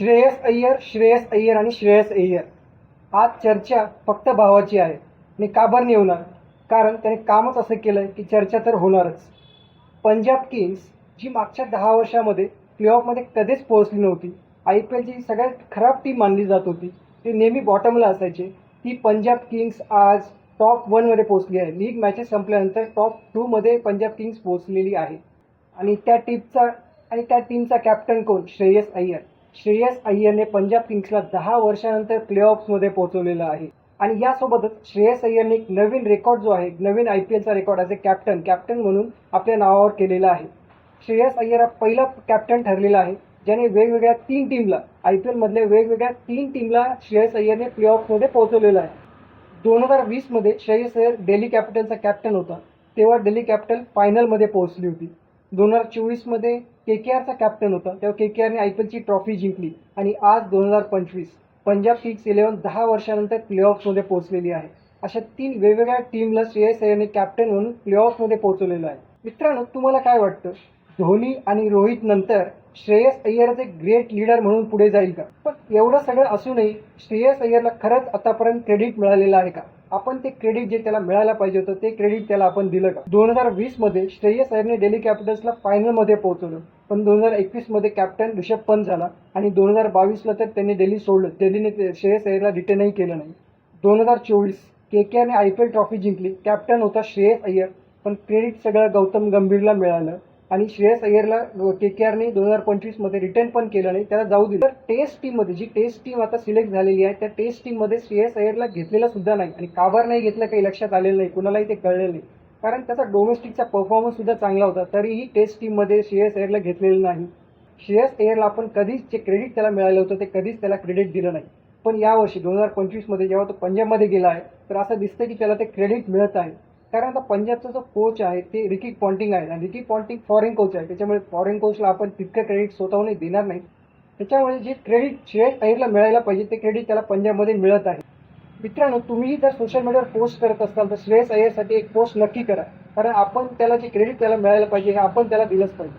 श्रेयस अय्यर श्रेयस अय्यर आणि श्रेयस अय्यर. आज चर्चा फक्त भावाची आहे. आणि का बरं नाही होणार कारण त्याने कामच असं केलं आहे की चर्चा तर होणारच. पंजाब किंग्स जी मागच्या दहा वर्षामध्ये प्लेऑफमध्ये कधीच पोहोचली नव्हती. आय पी एलची सगळ्यात खराब टीम मानली जात होती. ते नेहमी बॉटमला असायचे. ती पंजाब किंग्स आज टॉप वनमध्ये पोहोचली आहे. लीग मॅचेस संपल्यानंतर टॉप टूमध्ये पंजाब किंग्स पोहोचलेली आहे. आणि त्या टीमचा आणि त्या टीमचा कॅप्टन कोण? श्रेयस अय्यर. श्रेयस अय्यरने पंजाब किंग्सला दहा वर्षानंतर प्लेऑफ्समध्ये पोहोचवलेलं आहे. आणि यासोबतच श्रेयस अय्यरने एक नवीन रेकॉर्ड जो आहे नवीन I P एलचा record as a captain captain म्हणून आपल्या नावावर केलेला आहे. श्रेयस अय्यर हा पहिला कॅप्टन ठरलेला आहे ज्याने वेगवेगळ्या तीन टीमला आय पी एलमधल्या वेगवेगळ्या तीन टीमला श्रेयस अय्यरने प्लेऑफमध्ये पोहोचवलेलं आहे. दोन हजार वीसमध्ये श्रेयस अय्यर डेली कॅपिटलचा कॅप्टन होता. तेव्हा डेली कॅपिटल फायनलमध्ये पोहोचली होती. दोन हजार चोवीसमध्ये के के आरचा कॅप्टन होता. तेव्हा के के आरने आय पी एलची ट्रॉफी जिंकली. आणि आज दोन हजार पंचवीस पंजाब किंग्स इलेव्हन दहा वर्षानंतर प्लेऑफ्समध्ये पोहोचलेली आहे. अशा तीन वेगवेगळ्या टीमला श्रेयस अय्यरने कॅप्टन म्हणून प्लेऑफमध्ये पोहोचवलेलं आहे. मित्रांनो तुम्हाला काय वाटतं? धोनी आणि रोहित नंतर श्रेयस अय्यरच एक ग्रेट लीडर म्हणून पुढे जाईल का? पण एवढं सगळं असूनही श्रेयस अय्यरला खरंच आतापर्यंत क्रेडिट मिळालेलं आहे का? आपण ते क्रेडिट जे त्याला मिळायला पाहिजे होतं ते क्रेडिट त्याला आपण दिलं का? दोन हजार वीसमध्ये श्रेयस अय्यरने डेली कॅपिटल्सला फायनलमध्ये पोहोचवलं. पण दोन हजार एकवीसमध्ये कॅप्टन ऋषभ पंत झाला आणि दोन हजार बावीसला तर त्यांनी डेली सोडलं. डेलीने ते श्रेयस अय्यरला रिटर्नही केलं नाही. दोन हजार चोवीस K K I P L trophy जिंकली. कॅप्टन होता श्रेयस अय्यर. पण क्रेडिट सगळं गौतम गंभीरला मिळालं. आणि श्रेयस अय्यरला के के आरने दोन हजार पंचवीसमध्ये रिटर्न पण केलं नाही त्याला जाऊ दिलं. तर टेस्ट टीममध्ये जी टेस्ट टीम आता सिलेक्ट झालेली आहे त्या टेस्ट टीममध्ये श्रेयस अय्यरला घेतलेला सुद्धा नाही आणि काभार नाही घेतलं काही लक्षात आलेलं नाही कुणालाही ते कळलेलं नाही. कारण त्याचा डोमेस्टिकचा परफॉर्मन्स सुद्धा चांगला होता तरीही टेस्ट टीममध्ये श्रेयस अय्यरला घेतलेलं नाही. श्रेयस अय्यरला आपण कधीच जे क्रेडिट त्याला मिळालं होतं ते कधीच त्याला क्रेडिट दिलं नाही. पण यावर्षी दोन हजार पंचवीसमध्ये जेव्हा तो पंजाबमध्ये गेला आहे तर असं दिसतं की त्याला ते क्रेडिट मिळत आहे. कारण आता पंजाबचा जो कोच आहे ते रिकी पॉन्टिंग आहे आणि रिकी पॉन्टिंग फॉरेन कोच आहे. त्याच्यामुळे फॉरेन कोचला आपण तितकं क्रेडिट स्वतःहून देणार नाही. त्याच्यामुळे जे क्रेडिट श्रेयस अहिरला मिळायला पाहिजे ते क्रेडिट त्याला पंजाबमध्ये मिळत आहे. मित्रांनो तुम्हीही जर सोशल मीडियावर पोस्ट करत असाल तर श्रेयस अय्यरसाठी एक पोस्ट नक्की करा. कारण आपण त्याला जे क्रेडिट त्याला मिळायला पाहिजे हे आपण त्याला दिलंच पाहिजे.